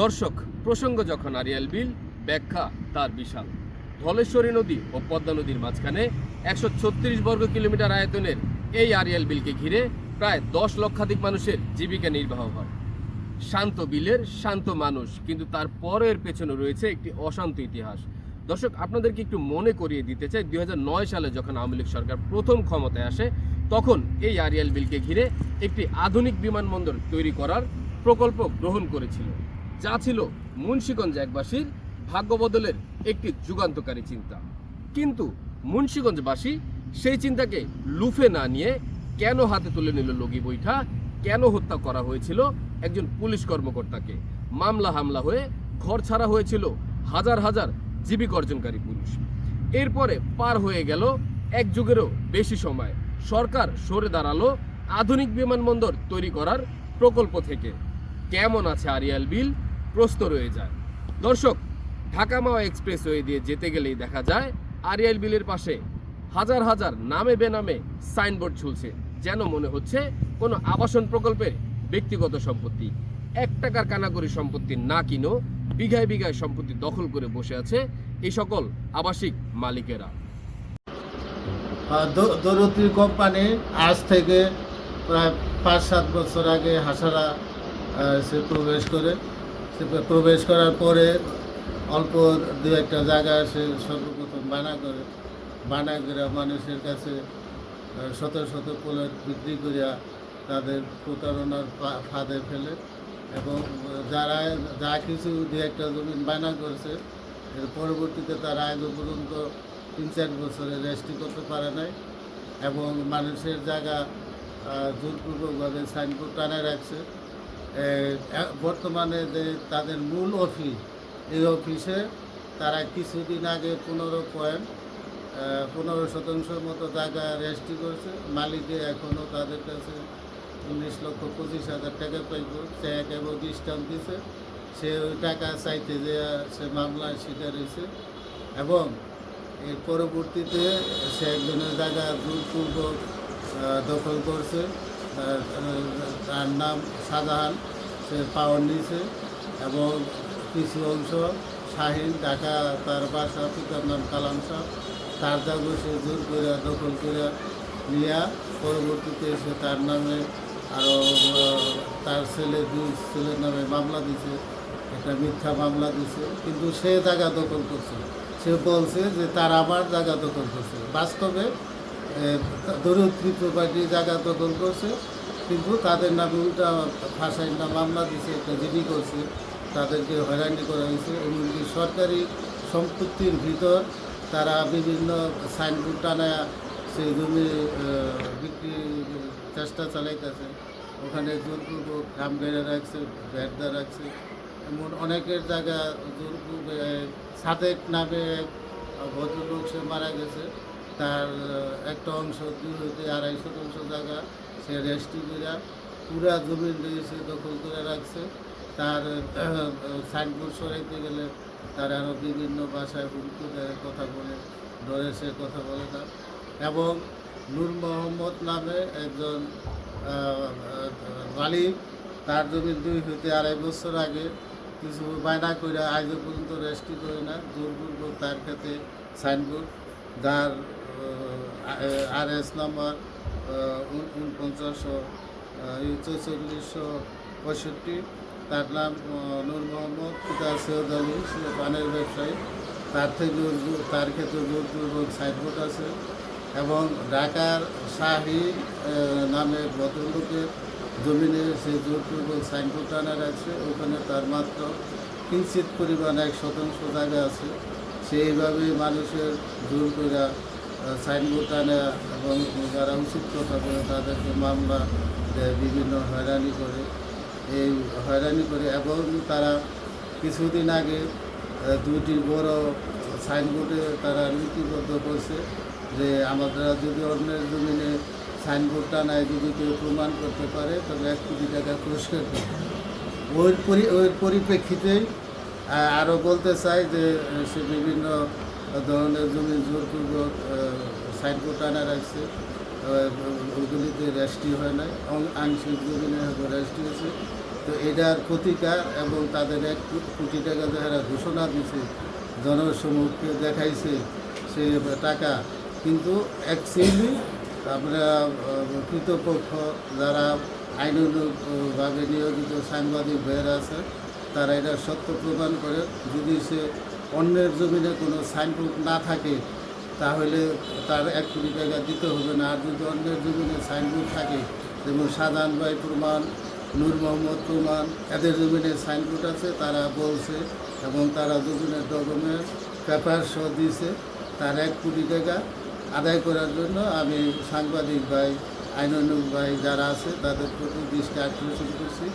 দর্শক, প্রসঙ্গ যখন আরিয়াল বিল, ব্যাখ্যা তার বিশাল। ধলেশ্বরী নদী ও পদ্মা নদীর মাঝখানে একশো ছত্রিশ বর্গ কিলোমিটার আয়তনের এই আরিয়াল বিলকে ঘিরে প্রায় দশ লক্ষাধিক মানুষের জীবিকা নির্বাহ হয়। শান্ত বিলের শান্ত মানুষ, কিন্তু তার পরের পেছনে রয়েছে একটি অশান্ত ইতিহাস। দর্শক, আপনাদেরকে একটু মনে করিয়ে দিতে চাই, দুই হাজার নয় সালে যখন আওয়ামী লীগ সরকার প্রথম ক্ষমতায় আসে, তখন এই আরিয়াল বিলকে ঘিরে একটি আধুনিক বিমানবন্দর তৈরি করার প্রকল্প গ্রহণ করেছিল। যা ছিল মুন্সীগঞ্জ একবাসীর ভাগ্য বদলের একটি যুগান্তকারী চিন্তা। কিন্তু মুন্সীগঞ্জবাসী সেই চিন্তাকে লুফে না নিয়ে কেন হাতে তুলে নিল লগি বৈঠা? কেন হত্যা করা হয়েছিল একজন পুলিশ কর্মকর্তাকে? মামলা হামলা হয়ে ঘর ছাড়া হয়েছিল হাজার হাজার জীবিক অর্জনকারী পুলিশ। এরপরে পার হয়ে গেল এক যুগেরও বেশি সময়। সরকার সরে দাঁড়াল আধুনিক বিমানবন্দর তৈরি করার প্রকল্প থেকে। কেমন আছে আরিয়াল বিল? প্রস্ত রয়ে যায়। দর্শক, ঢাকা মাওয়া এক্সপ্রেসওয়ে দিয়ে যেতে গেলেই দেখা যায়, আরিয়াল বিলের পাশে হাজার হাজার নামে বেনামে সাইনবোর্ড ঝুলছে, যেন মনে হচ্ছে কোনো আবাসন প্রকল্পের ব্যক্তিগত সম্পত্তি। এক টাকার কানাগরি সম্পত্তি না কিনো, বিঘায় বিঘায় সম্পত্তি দখল করে বসে আছে এই সকল আবাসিক মালিকেরা। দরুদ্রি কোম্পানি আজ থেকে প্রায় পাঁচ সাত বছর আগে হাসারা সে প্রবেশ করে। প্রবেশ করার পরে অল্প দু একটা জায়গা সে সর্বপ্রথম বানা করে। বানা করে মানুষের কাছে শত শত পোলেট বিক্রি করিয়া তাদের প্রতারণার ফাঁদে ফেলে এবং যারা, যা কিছু দু একটা জমিন বানা করছে, এর পরবর্তীতে তারা আগে পর্যন্ত তিন চার বছরে রেজিস্ট্রি করতে পারে নাই এবং মানুষের জায়গা জোরপূর্বকভাবে সাইনবোর্ড টানায় রাখছে। বর্তমানে যে তাদের মূল অফিস, এই অফিসে তারা কিছুদিন আগে পনেরো পয়েন্ট পনেরো শতাংশের মতো জায়গা রেজিস্ট্রি করছে। মালিকে এখনও তাদের কাছে উনিশ লক্ষ পঁচিশ হাজার টাকা পাইব। চেক এবং ডিস্টাম্প দিছে। সে ওই টাকা চাইতে যে সে মামলায় শিকার হয়েছে এবং এর পরবর্তীতে সে একজনের জায়গা জোরপূর্বক দখল করছে। তার নাম শাহজাহান। সে পাওয়ার নিয়েছে এবং কিছু অংশ, শাহিন, ঢাকা, তার বাসা, পিতার নাম কালাম শাহ। তার জায়গা সে জোর করে দখল করে নিয়ে পরবর্তীতে সে তার নামে আরও তার ছেলে, দুই ছেলের নামে মামলা দিছে, একটা মিথ্যা মামলা দিছে। কিন্তু সে জায়গা দখল করছে। সে বলছে যে তার আবার জায়গা দখল করছে। বাস্তবে দরিদ্রী প্রপার্টি জায়গা দখল করছে। কিন্তু তাদের নামে উল্টা ভাষায় না মামলা দিয়েছে একটা জিডি করছে, তাদেরকে হয়রানি করা হয়েছে। এমনকি সরকারি সম্পত্তির ভিতর তারা বিভিন্ন সাইনবোর্ড টানায় সেই জমি বিক্রি চেষ্টা চালাইতেছে। ওখানে জোরপূর্বক খাম বেড়ে রাখছে ভেটদা রাখছে। এমন অনেকের জায়গা জোরপূর্ব সাদেক নামে এক ভদ্রলোক সে মারা গেছে। তার একটা অংশ দুই আড়াই শতাংশ জায়গা, সে রেস্টি করে পুরা জমিন সে দখল করে রাখছে। তার সাইনবোর্ড সরাইতে গেলে তার আরও বিভিন্ন ভাষায় হুমকি দেয় কথা বলে ডরে সে কথা বলে না। এবং নূর মোহাম্মদ নামে একজন মালিক, তার জমি দুই হইতে আড়াই বছর আগে কিছু বায়না করে আজও পর্যন্ত রেস্টি করে না। জোরপূর্বক তার ক্ষেত্রে সাইনবোর্ড যার আর এস নাম্বার উনপঞ্চাশশো চৌচল্লিশশো পঁয়ষট্টি। তার নাম নূর মোহাম্মদ, পিতা সৈয়দ আলী, সে পানের ব্যবসায়ী। তার থেকে তার ক্ষেত্রে জোরপূর্বক সাইনবোর্ড আছে। এবং ঢাকার শাহি নামে ভদ্রলোকের জমিনে সে জোরপূর্বক সাইনবোর্ড টানা রাখছে ওখানে তার মাত্র কিঞ্চিত পরিমাণ এক শতাংশ জায়গা আছে। সেইভাবে মানুষের জোর করে সাইনবোর্ড টানা এবং যারা উচিত কথা বলে তাদেরকে মামলা বিভিন্ন হয়রানি করে। এই হয়রানি করে এবং তারা কিছুদিন আগে দুটি বড় সাইনবোর্ডে তারা লিপিবদ্ধ করছে যে আমরা যদি অন্যের জমিনে সাইনবোর্ড টানায় যদি কেউ প্রমাণ করতে পারে তবে এক কোটি টাকা পুরস্কার ওই পরি ওই পরিপ্রেক্ষিতেই আরও বলতে চাই যে সে বিভিন্ন ধরনের জমি জোরপূর্বক সাইনবোর্ড টানা রাখছে। ওইগুলিতে রেস্ট্রি হয় নাই। আংশিক জমিনে রেস্ট্রি হয়েছে। তো এটার প্রতিকার এবং তাদের এক কোটি টাকা যারা ঘোষণা দিছে জনসমুখকে দেখাইছে, সে টাকা। কিন্তু অ্যাকচুয়ালি আমরা কৃতপক্ষ যারা আইনানুগভাবে নিয়োজিত সাংবাদিক ভাইয়েরা আছে তারা এটা সত্য প্রমাণ করে। যদি সে অন্যের জমিনে কোনো সাইনবোর্ড না থাকে, তাহলে তার এক কোটি টাকা দিতে হবে না। আর যদি অন্যের জমিনে সাইনবোর্ড থাকে, যেমন সাজান ভাই প্রমাণ, নূর মোহাম্মদ প্রমাণ, এদের জমিনে সাইনবোর্ড আছে, তারা বলছে এবং তারা দুজনের ডকুমেন্ট পেপার সহ দিয়েছে তার এক কোটি টাকা আদায় করার জন্য আমি সাংবাদিক ভাই আইনানুক ভাই যারা আছে, তাদের প্রতি দৃষ্টি আকর্ষণ করছি।